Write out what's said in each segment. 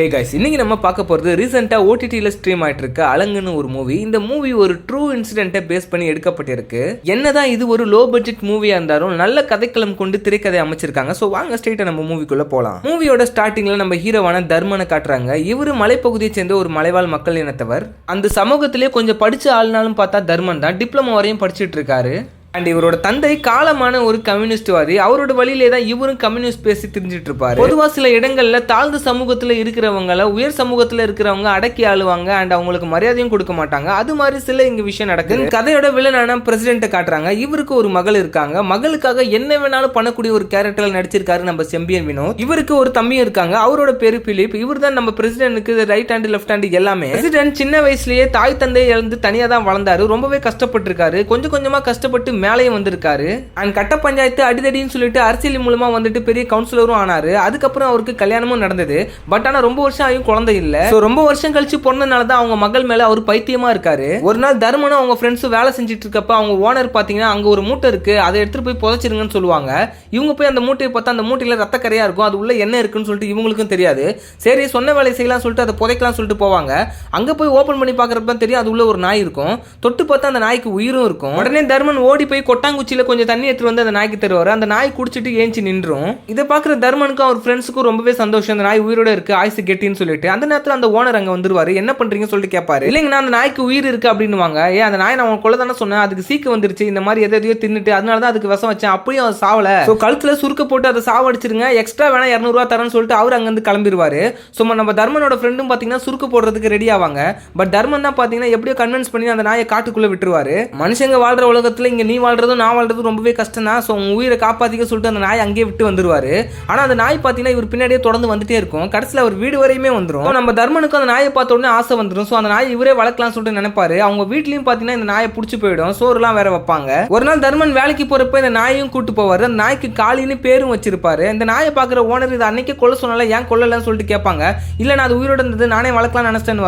Hey guys இன்றைக்கி நம்ம பார்க்க போகிறது ரீசெண்டாக ஓடிடியில் ஸ்ட்ரீம் ஆகிட்டு இருக்க அலங்குன்னு ஒரு மூவி இந்த மூவி ஒரு ட்ரூ இன்சிடென்ட்டை பேஸ் பண்ணி எடுக்கப்பட்டிருக்கு. என்னதான் இது ஒரு லோ பட்ஜெட் மூவியாக இருந்தாலும் நல்ல கதைக்களம் கொண்டு திரைக்கதை அமைச்சிருக்காங்க. ஸோ வாங்க ஸ்ட்ரெயிட்டாக நம்ம மூவிக்குள்ளே போகலாம் மூவியோட ஸ்டார்டிங்கில் நம்ம ஹீரோவான தர்மனை காட்டுறாங்க. இவர் மலைப்பகுதியை சேர்ந்த ஒரு மலைவாழ் மக்கள் இனத்தவர். அந்த சமூகத்திலே கொஞ்சம் படித்த ஆள்னாலும் பார்த்தா தர்மன் தான். டிப்ளமோ வரையும் படிச்சுட்டு இருக்காரு. அண்ட் இவரோட தந்தை காலமான ஒரு கம்யூனிஸ்ட்வாதி அவரோட வழியிலே தான் இவரும் கம்யூனிஸ்ட் பேசி தெரிஞ்சிட்டு இருப்பாரு பொதுவா சில இடங்கள்ல தாழ்ந்த சமூகத்துல இருக்கிறவங்கள உயர் சமூகத்துல இருக்கிறவங்க அடக்கி ஆளுவாங்க அண்ட் அவங்களுக்கு மரியாதையும் கொடுக்க மாட்டாங்க. அது மாதிரி சில இங்க விஷயம் நடக்குது. கதையோட வில்லனான பிரசிடென்ட்டை காட்டுறாங்க. இவருக்கு ஒரு மகள் இருக்காங்க. மகளுக்காக என்ன வேணாலும் பண்ணக்கூடிய ஒரு கேரக்டர்ல நடிச்சிருக்காரு நம்ம செம்பியன் வினோத். இவருக்கு ஒரு தம்பி இருக்காங்க. அவரோட பேரு பிலிப். இவர் தான் நம்ம பிரசிடென்ட்டுக்கு ரைட் ஹேண்ட் லெஃப்ட் ஹேண்ட் எல்லாமே. பிரசிடென்ட் சின்ன வயசுலயே தாய் தந்தை இழந்து தனியா தான் வளர்ந்தாரு. ரொம்பவே கஷ்டப்பட்டிருக்காரு. கொஞ்சம் கொஞ்சமா கஷ்டப்பட்டு மேலேயும் வந்திருக்காரு. அண்ட் கட்ட பஞ்சாயத்து அடிதடின்னு சொல்லிட்டு அரசியல் மூலமா வந்துட்டு பெரிய கவுன்சிலரும் ஆனாரு. அதுக்கப்புறம் அவருக்கு கல்யாணமும் நடந்தது. பட் ஆனா ரொம்ப வருஷம் ஆகியும் குழந்தை இல்ல. ரொம்ப வருஷம் கழிச்சு பிறந்தனால தான் அவங்க மகள் மேல அவர் பைத்தியமா இருக்காரு. ஒரு நாள் தர்மனும் அவங்க ஃப்ரெண்ட்ஸும் வேலை செஞ்சுட்டு இருக்கப்ப அவங்க ஓனர் பாத்தீங்கன்னா அங்க ஒரு மூட்டை இருக்கு. அதை எடுத்துட்டு போய் புதைச்சிருங்கன்னு சொல்லுவாங்க. இவங்க போய் அந்த மூட்டையை பார்த்தா அந்த மூட்டையில ரத்த கரையா இருக்கும். அது உள்ள என்ன இருக்குன்னு சொல்லிட்டு இவங்களுக்கும் தெரியாது. சரி சொன்ன வேலை செய்யலாம் சொல்லிட்டு அதை புதைக்கலாம் சொல்லிட்டு போவாங்க. அங்க போய் ஓபன் பண்ணி பாக்குறப்ப தான் தெரியும் அது உள்ள ஒரு நாய் இருக்கும். தொட்டு பார்த்தா அந்த நாய்க்கு உயிரும் இருக்கும். உடனே தர்மன் ஓடி போய் கொட்டாங்குச்சியில் கொஞ்சம் தண்ணி எடுத்துட்டு வந்து அந்த நாய்க்கு தருவார். அந்த நாய் குடிச்சிட்டு ஏஞ்சி நின்றும். இதை பார்க்குற தர்மனுக்கும் அவர் ஃப்ரெண்ட்ஸுக்கும் ரொம்பவே சந்தோஷம். அந்த நாய் உயிரோட இருக்கு ஆயுசு கெட்டின்னு சொல்லிட்டு. அந்த நேரத்தில் அந்த ஓனர் அங்கே வந்துருவார். என்ன பண்ணுறீங்கன்னு சொல்லிட்டு கேட்பாரு இல்லைங்கண்ணா அந்த நாய்க்கு உயிர் இருக்கு அப்படின்னுவாங்க. ஏன் அந்த நாய் நான் உனக்கு கொள்ள தானே சொன்னேன். அதுக்கு சீக்கு வந்துருச்சு. இந்த மாதிரி எதை எதையோ தின்னுட்டு அதனால தான் அதுக்கு விஷம் வச்சேன். அப்படியும் அது சாவல. ஸோ கழுத்தில் சுருக்க போட்டு அதை சாவடிச்சிருங்க. எக்ஸ்ட்ரா வேணா இரநூறுவா தரேன்னு சொல்லிட்டு அவர் அங்கேருந்து கிளம்பிடுவாரு ஸோ நம்ம தர்மனோட ஃப்ரெண்டும் பார்த்தீங்கன்னா சுருக்கு போடுறதுக்கு ரெடி ஆவாங்க. பட் தர்மன் தான் பார்த்தீங்கன்னா எப்படியோ கன்வின்ஸ் பண்ணி அந்த நாயை காட்டுக்குள்ளே விட்டுருவாரு. மனுஷங்க வாழ்ற உலகத்தில் இங்கே நீ வாழ்றதும் நான் வாழ்றதும் ரொம்பவே கஷ்டம் தான் ஸோ உங்கள் உயிரை காப்பாத்திக்க சொல்லிட்டு அந்த நாய் அங்கேயே விட்டு வந்துருவார். ஆனால் அந்த நாய் பார்த்தீங்கன்னா இவர் பின்னாடியே தொடர்ந்து வந்துட்டே இருக்கும். கடைசியில் அவர் வீடு வரையுமே வந்துரும். நம்ம தர்மனுக்கு அந்த நாயை பார்த்த உடனே ஆசை வந்துடும் ஸோ அந்த நாய் இவரே வளர்க்கலாம்னு சொல்லிட்டு நினைப்பாரு. அவங்க வீட்லயும் பார்த்தீங்கன்னா இந்த நாயை பிடிச்சி போயிடும். சோறுலாம் வேற வைப்பாங்க. ஒரு நாள் தர்மன் வேலைக்கு போகிறப்ப இந்த நாயையும் கூட்டு போவாரு. அந்த நாய்க்கு காளின்னு பேரும் வச்சிருப்பாரு. இந்த நாயை பார்க்குற ஓனர் இது அன்னைக்கே கொல்ல சொன்னால ஏன் கொல்லலன்னு சொல்லிட்டு கேட்பாங்க. இல்ல நான் அது உயிரோட இருந்தது. நானே வளர்க்கலாம்னு நினைச்சேன்னு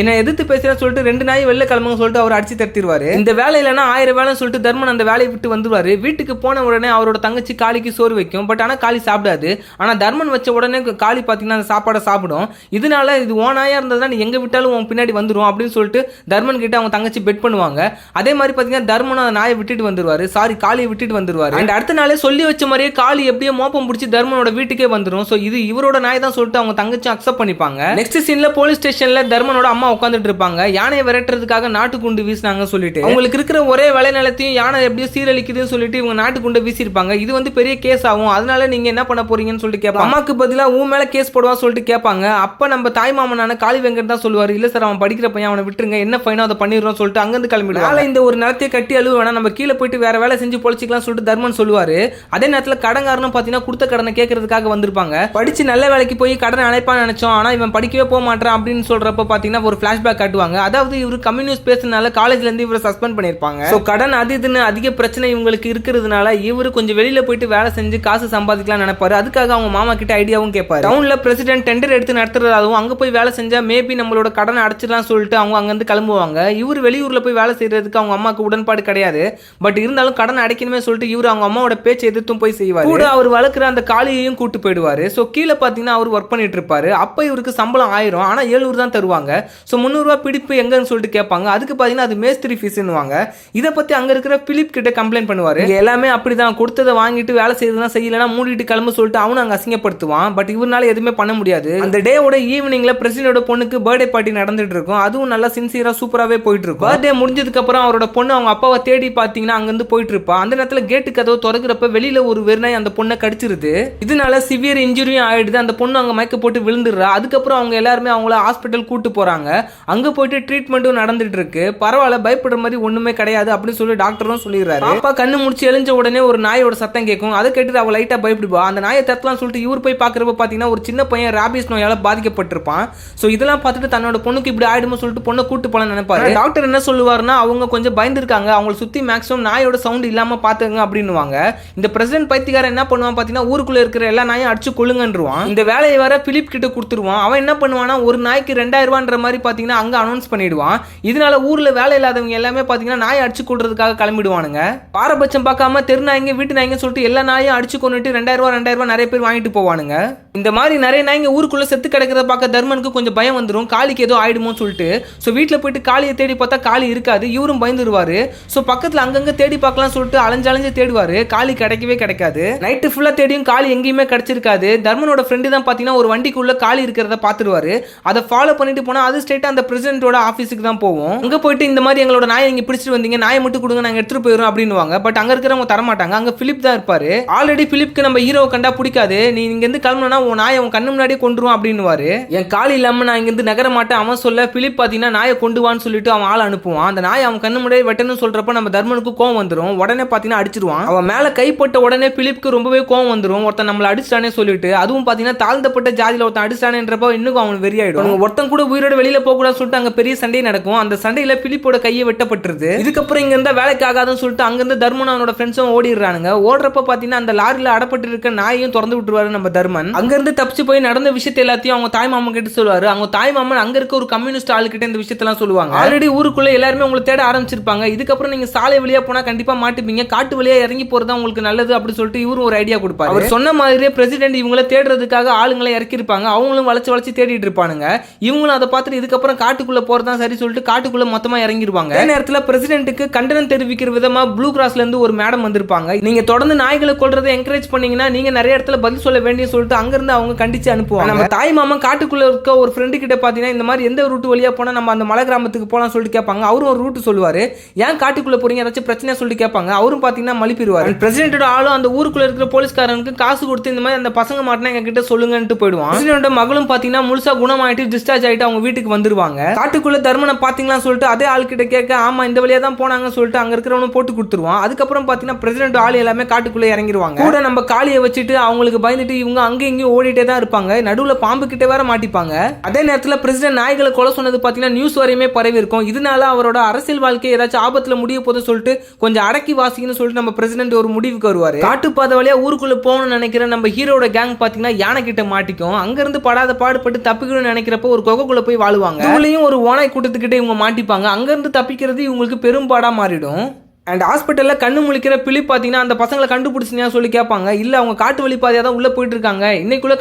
என்னை எதிர்த்து பேசுறேன்னு சொல்லிட்டு ரெண்டு நாய் வெளில கிளம்புங்க சொல்லிட்டு அவர் அடிச்சு தட்டிடுவாரு இந்த வேலை இல்லைன்னா ஆயிரம் வேலைன்னு சொல்லிட்டு தர்மன் அந்த வேலையை விட்டு வந்துடுவார் வீட்டுக்கு போன உடனே அவரோட தங்கச்சி காளிக்கு சோறு வைக்கும். பட் ஆனால் காளி சாப்பிடாது. ஆனால் தர்மன் வச்ச உடனே காளி பார்த்தீங்கன்னா அந்த சாப்பாடை சாப்பிடும். இதனால இது ஓனாயாக இருந்ததுனா நீ எங்கே விட்டாலும் உன் பின்னாடி வந்துரும் அப்படின்னு சொல்லிட்டு தர்மன் கிட்ட அவங்க தங்கச்சி பெட் பண்ணுவாங்க. அதே மாதிரி பார்த்தீங்கன்னா தர்மனும் அந்த நாயை விட்டுட்டு வந்துடுவார் சாரி காளியை விட்டுட்டு வந்துடுவார் அண்ட் அடுத்த நாளே சொல்லி வச்ச மாதிரியே காளி எப்படியோ மோப்பம் பிடிச்சி தர்மனோட வீட்டுக்கே வந்துடும் ஸோ இது இவரோட நாய் தான் சொல்லிட்டு அவங்க தங்கச்சி அக்செப்ட் பண்ணிப்பாங்க. நெக்ஸ்ட் சீன்ல போலீஸ் ஸ்டேஷன்ல தர்மனோட அம்மா உட்காந்துட்டு இருப்பாங்க. யானையை விரட்டுறதுக்காக நாட்டுக்குண்டு வீசினாங்கன்னு சொல்லிட்டு. அவங்களுக்கு இருக்கிற ஒரே விளை நிலத்தையும் யானை எப்படியோ சீரழிக்குதுன்னு சொல்லிட்டு இவங்க நாட்டுக்குண்டை வீசியிருப்பாங்க. இது வந்து பெரிய கேஸ் ஆகும் அதனால நீங்க என்ன பண்ண போறீங்கன்னு சொல்லிட்டு கேட்பாங்க. அம்மாக்கு பதிலா உன் மேல கேஸ் போடுவா சொல்லிட்டு கேட்பாங்க. அப்ப நம்ம தாய் மாமனான காளி வெங்கட் தான் சொல்லுவாரு. இல்ல சார் அவன் படிக்கிற பையன் அவனை விட்டுருங்க. என்ன ஃபைனோ அதை பண்ணிடுறோம் சொல்லிட்டு அங்கிருந்து கிளம்பிடுவாங்க. இந்த ஒரு நிலத்தையே கட்டி அழுவ வேணா நம்ம கீழே போயிட்டு வேற வேலை செஞ்சு பொழைச்சிக்கலாம் சொல்லிட்டு தர்மன் சொல்லுவாரு. அதே நேரத்துல கடங்காரனும் பாத்தீங்கன்னா கொடுத்த கடனை கேட்கறதுக்காக வந்திருப்பாங்க. படிச்சு நல்ல வேலைக்கு போய் கடனை அழைப்பான்னு நினைச்சோம். ஆனா இவன் படிக்கவே போக மாட்டான் அப்படின்னு சொல்றப்ப பாத்தீங்கன்னா ஒரு பிளாஷ்பேக் காட்டுவாங்க. அதாவது இவர் கம்யூனிஸ்ட் பேசுனால காலேஜ்ல இருந்து இவரை சஸ்பெண்ட் பண்ணிருப்பாங்க ஸோ கடன் அது இதுன்னு அதிக பிரச்சனை இவங்களுக்கு இருக்கிறதுனால இவரு கொஞ்சம் வெளியில போயிட்டு வேலை செஞ்சு காசு சம்பாதிக்கலாம் நினைப்பாரு. அதுக்காக அவங்க மாமா கிட்ட ஐடியாவும் கேட்பாரு. டவுன்ல பிரசிடென்ட் டெண்டர் எடுத்து நடத்துறதாகவும் அங்க போய் வேலை செஞ்சா மேபி நம்மளோட கடனை அடைச்சிடலாம் சொல்லிட்டு அவங்க அங்கிருந்து கிளம்புவாங்க. இவர் வெளியூர்ல போய் வேலை செய்யறதுக்கு அவங்க அம்மாவுக்கு உடன்பாடு கிடையாது. பட் இருந்தாலும் கடன் அடைக்கணுமே சொல்லிட்டு இவர் அவங்க அம்மாவோட பேச்சை எதிர்த்தும் போய் செய்வார். கூட அவர் வளர்க்குற அந்த காளியையும் கூட்டு போயிடுவாரு. ஸோ கீழே பார்த்தீங்கன்னா அவர் ஒர்க் பண்ணிட்டு இருப்பாரு. அப்போ இவருக்கு சம்பளம் ஆயிரும். ஆனால் ஏழுநூறு தான் தருவாங்க. ஸோ முந்நூறுரூவா பிடிப்பு எங்கன்னு சொல்லிட்டு கேட்பாங்க. அதுக்கு பார்த்தீங்கன்னா அது மேஸ்திரி ஃபீஸ்ன்னுவாங்க இதை பற்றி அங்கே இருக்கிற பிலிப் கிட்ட கம்ப்ளைண்ட் பண்ணுவார். எல்லாமே அப்படிதான். கொடுத்ததை வாங்கிட்டு வேலை செய்யறதுலாம் செய்யலைன்னா மூடிட்டு கிளம்ப சொல்லிட்டு அவனும் அங்கே அசிங்கப்படுத்துவான். பட் இவனால எதுவுமே பண்ண முடியாது. அந்த டேவோட ஈவினிங்ல பிரசிடோட பொண்ணுக்கு பர்த்டே பார்ட்டி நடந்துட்டு இருக்கும். அதுவும் நல்லா சின்சியரா சூப்பராகவே போயிட்டு இருக்கும். பர்த்டே முடிஞ்சதுக்கு அப்புறம் அவரோட பொண்ணு அவங்க அப்பாவை தேடி பார்த்தீங்கன்னா அங்கேருந்து போயிட்டு இருப்பா. அந்த நேரத்தில் கேட்டு கதவை திறக்கிறப்ப வெளியில ஒரு வெறுநாய் அந்த பொண்ணை கடிச்சிருது. இதனால சிவியர் இன்ஜுரியும் ஆயிடுது. அந்த பொண்ணு அங்கே மயக்க போட்டு விழுந்துடுறா. அதுக்கப்புறம் அவங்க எல்லாருமே அவங்கள ஹாஸ்பிட்டல் கூட்டு போறாங்க. அங்கே போயிட்டு ட்ரீட்மெண்ட்டும் நடந்துட்டு இருக்கு. பரவாயில்ல பயப்படுற மாதிரி ஒன்றுமே கிடையாது அப்படின்னு சொல்லி டாக்டரும் சொல்லிடுறாரு. பாப்பா கண்ணு முடிச்சு எழுஞ்ச உடனே ஒரு நாயோட சத்தம் கேட்கும் அதை கேட்டு அவ லைட்டா பயப்படுவா. அந்த நாயை தத்தலாம் சொல்லிட்டு இவர் போய் பாக்குறப்ப பாத்தீங்கன்னா ஒரு சின்ன பையன் ராபிஸ் நோயால பாதிக்கப்பட்டிருப்பான். சோ இதெல்லாம் பார்த்துட்டு தன்னோட பொண்ணுக்கு இப்படி ஆயிடுமோ சொல்லிட்டு பொண்ணை கூட்டு போலாம் நினைப்பாரு. டாக்டர் என்ன சொல்லுவாருன்னா அவங்க கொஞ்சம் பயந்துருக்காங்க. அவங்களை சுத்தி மேக்ஸிமம் நாயோட சவுண்ட் இல்லாம பாத்துங்க அப்படின்னுவாங்க. இந்த பிரசிடென்ட் பைத்தியக்காரன் என்ன பண்ணுவான் பாத்தீங்கன்னா ஊருக்குள்ள இருக்கிற எல்லா நாயும் அடிச்சு கொள்ளுங்கன்றுவான் இந்த வேலையை வர பிலிப் கிட்ட கொடுத்துருவான். அவன் என்ன பண்ணுவானா ஒரு நாய்க்கு ரெண்டாயிரம் ரூபான்ற மாதிரி பாத்தீங்கன்னா அங்க அனௌன்ஸ் பண்ணிடுவான். இதனால ஊர்ல வேலை இல்லாதவங்க எல்லாமே பாத்தீங்கன்னா நாயை அடிச்சு கொள்றதுக்காக போயிடுவானுங்க பாரபட்சம் பார்க்காம தெரு நாய்ங்க வீட்டு நாய்ங்க சொல்லிட்டு எல்லா நாயும் அடிச்சு கொண்டுட்டு ரெண்டாயிரம் ரூபாய் ரெண்டாயிரம் ரூபா நிறைய பேர் வாங்கிட்டு போவானுங்க. இந்த மாதிரி நிறைய நாய்ங்க ஊருக்குள்ள செத்து கிடக்கிறத பார்க்க தர்மனுக்கு கொஞ்சம் பயம் வந்துடும் காளிக்கு ஏதோ ஆயிடுமோன்னு சொல்லிட்டு. ஸோ வீட்டில் போயிட்டு காளியை தேடி பார்த்தா காளி இருக்காது. இவரும் பயந்துருவாரு. ஸோ பக்கத்தில் அங்கங்கே தேடி பார்க்கலாம் சொல்லிட்டு அலைஞ்சு அலைஞ்சு தேடுவார். காளி கிடைக்கவே கிடைக்காது. நைட்டு ஃபுல்லாக தேடியும் காளி எங்கேயுமே கிடச்சிருக்காது. தர்மனோட ஃப்ரெண்டு தான் பார்த்தீங்கன்னா ஒரு வண்டிக்குள்ள காளி இருக்கிறத பார்த்துருவாரு. அதை ஃபாலோ பண்ணிட்டு போனால் அது ஸ்ட்ரெயிட்டாக அந்த பிரசிடென்ட்டோட ஆஃபீஸுக்கு தான் போவோம். அங்கே போயிட்டு இந்த மாதிரி எங்களோட நாயை இங்கே பிடிச்சிட்டு வந்தீங்க. நாயை மட்டும் கொடுங்க நாங்கள் எடுத்துகிட்டு போயிடும் அப்படின்னுவாங்க. பட் அங்கே இருக்கிறவங்க தரமாட்டாங்க. அங்கே ஃபிலிப் தான் இருப்பார். ஆல்ரெடி ஃபிலிப்க்கு நம்ம ஹீரோ கண்டா பிடிக்காது. நீ இங்கேருந்து கிளம்புனா உன் நாயை உன் கண்ணு முன்னாடியே கொண்டுருவான் அப்படின்னுவாரு. என் கால் இல்லாமல் நான் இங்கேருந்து நகர மாட்டேன். அவன் சொல்ல பிலிப் பார்த்தீங்கன்னா நாயை கொண்டு வான்னு சொல்லிட்டு அவன் ஆள் அனுப்புவான். அந்த நாயை அவன் கண்ணு முன்னாடியே வெட்டணும்னு சொல்றப்ப நம்ம தர்மனுக்கு கோவம் வந்துடும் உடனே பார்த்தீங்கன்னா அடிச்சிருவான். அவன் மேலே கைப்பட்ட உடனே பிலிப்க்கு ரொம்பவே கோவம் வந்துடும் ஒருத்தன் நம்மளை அடிச்சிட்டானே சொல்லிட்டு அதுவும் பார்த்தீங்கன்னா தாழ்ந்தப்பட்ட ஜாதியில் ஒருத்தன் அடிச்சிட்டானேன்றப்ப இன்னும் அவன் வெறியாயிடும். ஒருத்தன் கூட உயிரோட வெளியில போகக்கூடாதுன்னு சொல்லிட்டு அங்கே பெரிய சண்டை நடக்கும். அந்த சண்டையில பிலிப்போட கையை வெட்டப்பட்டுருது. இதுக்கப்புறம் இங்கே இருந்தால் வேலைக்கு ஆகாதுன்னு சொல்லிட்டு அங்கேருந்து தர்மன் அவனோட ஃப்ரெண்ட்ஸும் ஓடிடுறானுங்க. ஓடுறப்ப பார்த்தீங்கன்னா அந்த லாரியில் அடப்பட்டு இருக்க நாயையும் திறந்து விட்டுருவாரு நம்ம தர்மன். அங்க இருந்து தப்பிச்சு போய் நடந்த விஷயத்தை எல்லாத்தையும் அவங்க தாய் மாமன் கிட்ட சொல்லுவாரு. அவங்க தாய் மாமன் அங்க இருக்க ஒரு கம்யூனிஸ்ட் ஆளு கிட்ட இந்த விஷயத்தெல்லாம் சொல்லுவாங்க. ஆல்ரெடி ஊருக்குள்ள எல்லாருமே உங்களை தேட ஆரம்பிச்சிருப்பாங்க. இதுக்கப்புறம் நீங்க சாலை வழியா போனா கண்டிப்பா மாட்டுப்பீங்க. காட்டு வழியா இறங்கி போறதா உங்களுக்கு நல்லது அப்படின்னு சொல்லிட்டு இவரும் ஒரு ஐடியா கொடுப்பாரு. அவர் சொன்ன மாதிரியே பிரசிடென்ட் இவங்கள தேடுறதுக்காக ஆளுங்களை இறக்கிருப்பாங்க அவங்களும் வளைச்சு வளைச்சு தேடிட்டு இருப்பானுங்க. இவங்களும் அதை பார்த்துட்டு இதுக்கப்புறம் காட்டுக்குள்ள போறதா சரி சொல்லிட்டு காட்டுக்குள்ள மொத்தமா இறங்கிருவாங்க. அதே நேரத்துல பிரசிடென்ட்டுக்கு கண்டனம் தெரிவிக்கிற விதமா ப்ளூ கிராஸ்ல இருந்து ஒரு மேடம் வந்திருப்பாங்க. நீங்க தொடர்ந்து நாய்களை கொல்றதை என்கரேஜ் பண்ணீங்கன்னா நீங்க நிறைய இடத்துல பதில் சொல்ல வேண்டிய சொல்லிட்டு அங்க இருந்து அவங்க கண்டிச்சு அனுப்புவாங்க. நம்ம தாய் மாமா காட்டுக்குள்ள இருக்க ஒரு ஃப்ரெண்டு கிட்ட பாத்தீங்கன்னா இந்த மாதிரி எந்த ரூட் வழியா போனா நம்ம அந்த மலை கிராமத்துக்கு போலாம் சொல்லிட்டு கேட்பாங்க. அவரும் ஒரு ரூட் சொல்லுவாரு. ஏன் காட்டுக்குள்ள போறீங்க? ஏதாச்சும் பிரச்சனை சொல்லிட்டு கேட்பாங்க. அவரும் பாத்தீங்கன்னா மலிப்பிடுவார். பிரசிடென்ட்டோட ஆளும் அந்த ஊருக்குள்ள இருக்கிற போலீஸ்காரனுக்கு காசு கொடுத்து இந்த மாதிரி அந்த பசங்க மாட்டினா எங்க கிட்ட சொல்லுங்கன்ட்டு போயிடுவான். பிரசிடென்ட்டோட மகளும் பாத்தீங்கன்னா முழுசா குணமாயிட்டு டிஸ்சார்ஜ் ஆயிட்டு அவங்க வீட்டுக்கு வந்துருவாங்க. காட்டுக்குள்ள தர்மனை பாத்தீங்களான்னு சொல்லிட்டு அதே ஆள் கிட்ட கேட்க ஆமா இந்த வழியா தான் போனாங்கன்னு சொல்லிட்டு அங்க இருக்கிறவனும் போட்டு கொடுத்துருவான். அதுக்கப்புறம் பாத்தீங்கன்னா பிரசிடென்ட் ஆள் எல்லாமே காட்டுக்குள்ள இறங்கிருவாங்க. கூட நம்ம காளியை வச்சுட்டு அவங்களுக்கு பயந்துட்டு இவங்க அங்க இங்கேயும் ஓடிட்டே தான் இருப்பாங்க. நடுவில் பாம்பு கிட்ட வேற மாட்டிப்பாங்க. அதே நேரத்தில் பிரசிடென்ட் நாய்களை கொலை சொன்னது பார்த்தீங்கன்னா நியூஸ் வரையுமே பரவி இருக்கும். இதனால அவரோட அரசியல் வாழ்க்கை ஏதாச்சும் ஆபத்தில் முடிய போதும் சொல்லிட்டு கொஞ்சம் அடக்கி வாசிக்கணும்னு சொல்லிட்டு நம்ம பிரசிடென்ட் ஒரு முடிவுக்கு வருவார். காட்டுப்பாதை வழியாக ஊருக்குள்ளே போகணும்னு நினைக்கிற நம்ம ஹீரோட கேங் பார்த்தீங்கன்னா யானை கிட்ட மாட்டிக்கும். அங்கேருந்து படாத பாடுபட்டு தப்பிக்கணும்னு நினைக்கிறப்ப ஒரு கொகைக்குள்ளே போய் வாழுவாங்க. இதுலயும் ஒரு ஓனாய் கூட்டத்துக்கிட்டே இவங்க மாட்டிப்பாங்க. அங்கேருந்து தப்பிக்கிறது இவங்களுக்கு பெரும்பாடாக மாறிடும். அண்ட் ஹாஸ்பிட்டலில் கண்ணு முழிக்கிற பிலிப் பார்த்தீங்கன்னா அந்த பசங்களை கண்டுபிடிச்சினியா சொல்லி கேட்பாங்க? இல்லை அவங்க காட்டு வழி பாதையாக தான் உள்ளே போயிட்டு இருக்காங்க. இன்னைக்குள்ளே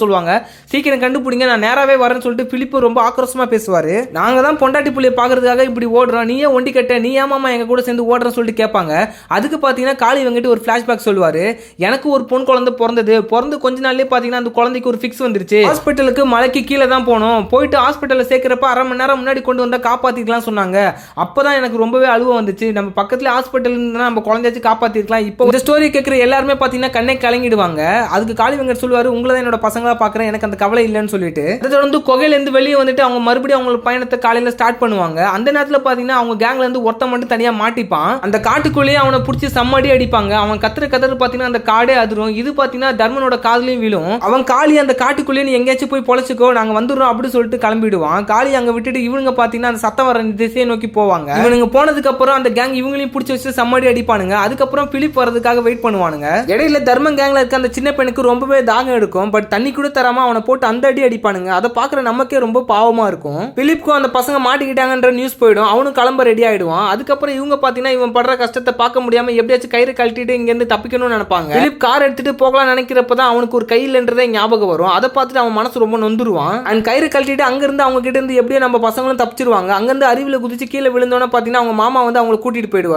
சொல்லுவாங்க. சீக்கிரம் கண்டுபிடிங்க நான் நேராகவே வரேன்னு சொல்லிட்டு பிலிப்பு ரொம்ப ஆக்ரோஷமாக பேசுவார். நாங்கள் தான் பொண்டாட்டி புள்ளியை பார்க்கறதுக்காக இப்படி ஓடுறோம். நீயே ஒண்டி கட்ட நீ ஏமாமா எங்கள் கூட சேர்ந்து ஓடுறேன்னு சொல்லிட்டு கேட்பாங்க. அதுக்கு பார்த்தீங்கன்னா காளி வெங்கிட்டு ஒரு ஃப்ளாஷ்பேக் சொல்லுவார். எனக்கு ஒரு பொன் குழந்தை பிறந்தது. பிறந்து கொஞ்ச நாள்லேயே பார்த்தீங்கன்னா அந்த குழந்தைக்கு ஒரு ஃபிக்ஸ் வந்துருச்சு. ஹாஸ்பிட்டலுக்கு மலைக்கு கீழே தான் போனோம். போயிட்டு ஹாஸ்பிட்டலில் சேர்க்குறப்ப அரை மணி நேரம் முன்னாடி கொண்டு வந்தால் காப்பாற்றிக்கலாம் சொன்னாங்க. அப்போ தான் எனக்கு ரொம்பவே அழுவ வந்துச்சு. நம்ம பக்கத்துல ஹாஸ்பிட்டல் இருந்தால் நம்ம குழந்தையாச்சும் காப்பாற்றிருக்கலாம் இப்போ இந்த ஸ்டோரி கேட்குற எல்லாருமே பார்த்தீங்கன்னா கண்ணை கலங்கிடுவாங்க. அதுக்கு காளி வெங்கட் சொல்லுவாரு உங்களை தான் என்னோட பசங்களாக பார்க்குறேன் எனக்கு அந்த கவலை இல்லைன்னு சொல்லிட்டு. அதை தொடர்ந்து குகையிலேருந்து வெளியே வந்துட்டு அவங்க மறுபடியும் அவங்க பயணத்தை காலையில் ஸ்டார்ட் பண்ணுவாங்க. அந்த நேரத்தில் பார்த்தீங்கன்னா அவங்க கேங்ல இருந்து மட்டும் தனியாக மாட்டிப்பான். அந்த காட்டுக்குள்ளேயே அவனை பிடிச்சி சம்மடி அடிப்பாங்க. அவன் கத்துற கத்துற பார்த்தீங்கன்னா அந்த காடே அதிரும். இது பார்த்தீங்கன்னா தர்மனோட காதலையும் விழும். அவன் காளி அந்த காட்டுக்குள்ளேயே நீ எங்கேயாச்சும் போய் பொழைச்சிக்கோ. நாங்கள் வந்துடுறோம் அப்படின்னு சொல்லிட்டு கிளம்பிடுவான். காளி அங்கே விட்டுட்டு இவனுங்க பார்த்தீங்கன்னா அந்த சத்தம் வர திசையை நோக்கி போவாங்க. இவனுங்க போனதுக்கு அப்புறம் அந்த கேங் இவங்களையும் பிடிச்சி வச்சு சம்மடி அடிப்பானுங்க. அதுக்கப்புறம் பிலிப் வரதுக்காக வெயிட் பண்ணுவானுங்க. இடையில தர்மம் கேங்ல இருக்க அந்த சின்ன பையனுக்கு ரொம்பவே தாகம் எடுக்கும். பட் தண்ணி கூட தராம அவனை போட்டு அந்த அடி அடிப்பானுங்க. அதை பார்க்குற நமக்கே ரொம்ப பாவமா இருக்கும். பிலிப்க்கும் அந்த பசங்க மாட்டிக்கிட்டாங்கன்ற நியூஸ் போயிடும். அவனும் கிளம்ப ரெடி ஆயிடுவான். அதுக்கப்புறம் இவங்க பார்த்தீங்கன்னா இவன் படுற கஷ்டத்தை பார்க்க முடியாம எப்படியாச்சும் கயிறு கழட்டிட்டு இங்கேருந்து தப்பிக்கணும்னு நினைப்பாங்க. பிலிப் கார் எடுத்துட்டு போகலாம் நினைக்கிறப்ப தான் அவனுக்கு ஒரு கையில்ன்றதே ஞாபகம் வரும். அதை பார்த்துட்டு அவன் மனசு ரொம்ப நொந்துருவான். அண்ட் கயிறு கழட்டிட்டு அங்கிருந்து அவங்க கிட்ட இருந்து எப்படியோ நம்ம பசங்களும் தப்பிச்சிருவாங்க. அங்கிருந்து அருவில குதிச்சு கீழே விழுந்தோன்னு பார்த்தீங்கன்னா அவங்க மாமா வந்து அவங்களை கூட்டிட்டு போயிடுவாரு.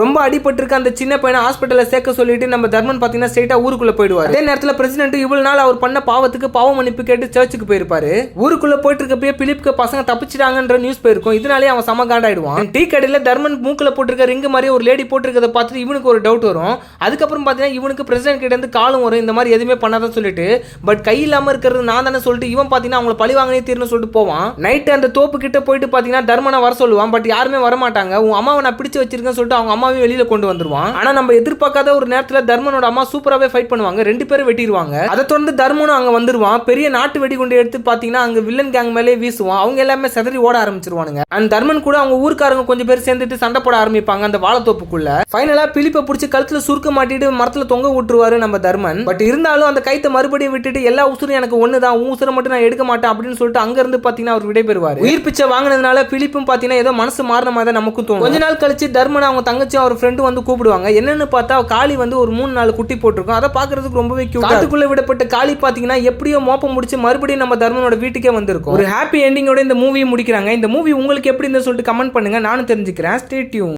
ரொம்ப அடிபட்டிருக்க அந்த சின்ன பையனை ஹாஸ்பிட்டலில் சேர்க்க சொல்லிட்டு நம்ம தர்மன் பார்த்தீங்கன்னா ஸ்ட்ரெயிட்டாக ஊருக்குள்ள போயிடுவார். அதே நேரத்தில் பிரசிடென்ட் இவ்வளவு நாள் அவர் பண்ண பாவத்துக்கு பாவ மன்னிப்பு கேட்டு சர்ச்சுக்கு போயிருப்பாரு. ஊருக்குள்ள போயிட்டு இருக்கப்பயே பிலிப்க்கு பசங்க தப்பிச்சிட்டாங்கன்ற நியூஸ் போயிருக்கும். இதனாலே அவன் சம காண்டாயிடுவான் டீ கடையில் தர்மன் மூக்கில் போட்டிருக்க ரிங்கு மாதிரி ஒரு லேடி போட்டிருக்கதை பார்த்துட்டு இவனுக்கு ஒரு டவுட் வரும். அதுக்கப்புறம் பார்த்தீங்கன்னா இவனுக்கு பிரசிடென்ட் கிட்ட இருந்து காலம் வரும். இந்த மாதிரி எதுவுமே பண்ணாதான் சொல்லிட்டு பட் கை இல்லாமல் இருக்கிறது நான் தானே சொல்லிட்டு இவன் பார்த்தீங்கன்னா அவங்கள பழி வாங்கினே தீர்னு சொல்லிட்டு போவான். நைட்டு அந்த தோப்பு கிட்ட போயிட்டு பார்த்தீங்கன்னா தர்மனை வர சொல்லுவான். பட் யாருமே வரமாட்டாங்க. உன் அம்மாவை நான் பிடிச்சு வச்சிருக்கேன்னு சொல்லிட்டு அவங்க அம்மாவையும் வெளியில கொண்டு வந்துருவான். ஆனா நம்ம எதிர்பார்க்காத ஒரு நேரத்துல தர்மனோட அம்மா சூப்பராகவே ஃபைட் பண்ணுவாங்க. ரெண்டு பேரும் வெட்டிடுவாங்க அதை தொடர்ந்து தர்மனும் அங்க வந்துருவான். பெரிய நாட்டு வெடிகுண்டு எடுத்து பாத்தீங்கன்னா அங்க வில்லன் கேங் மேலே வீசுவான். அவங்க எல்லாமே செதறி ஓட ஆரம்பிச்சிருவானுங்க. அண்ட் தர்மன் கூட அவங்க ஊருக்காரங்க கொஞ்சம் பேர் சேர்ந்துட்டு சண்டை போட ஆரம்பிப்பாங்க அந்த வாழத்தோப்புக்குள்ள. ஃபைனலா பிலிப்பை பிடிச்சி கழுத்துல சுருக்க மாட்டிட்டு மரத்துல தொங்க விட்டுருவாரு நம்ம தர்மன். பட் இருந்தாலும் அந்த கைத்தை மறுபடியும் விட்டுட்டு எல்லா உசுரும் எனக்கு ஒண்ணுதான் உன் உசுரை மட்டும் நான் எடுக்க மாட்டேன் அப்படின்னு சொல்லிட்டு அங்க இருந்து பாத்தீங்கன்னா அவர் விடைபெறுவார். உயிர் பிச்சை வாங்கினதுனால பிலிப்பும் பாத்தீங்கன்னா ஏதோ மனசு மாறின மாதிரி தான் நமக்கும் தோணும். கொஞ்ச நாள் கழிச்சு தர்மன் தர்மனை அவங்க தங்கச்சியும் அவர் ஃப்ரெண்டும் வந்து கூப்பிடுவாங்க. என்னன்னு பார்த்தா காளி வந்து ஒரு மூணு நாலு குட்டி போட்டிருக்கும். அதை பார்க்கறதுக்கு ரொம்பவே காட்டுக்குள்ள விடப்பட்ட காளி பார்த்தீங்கன்னா எப்படியோ மோப்பம் முடிச்சு மறுபடியும் நம்ம தர்மனோட வீட்டுக்கே வந்திருக்கும். ஒரு ஹாப்பி எண்டிங்கோட இந்த மூவியை முடிக்கிறாங்க. இந்த மூவி உங்களுக்கு எப்படி இருந்துன்னு சொல்லிட்டு கமெண்ட் பண்ணுங்க. நானும் தெரிஞ்சுக்கிறேன். Stay tune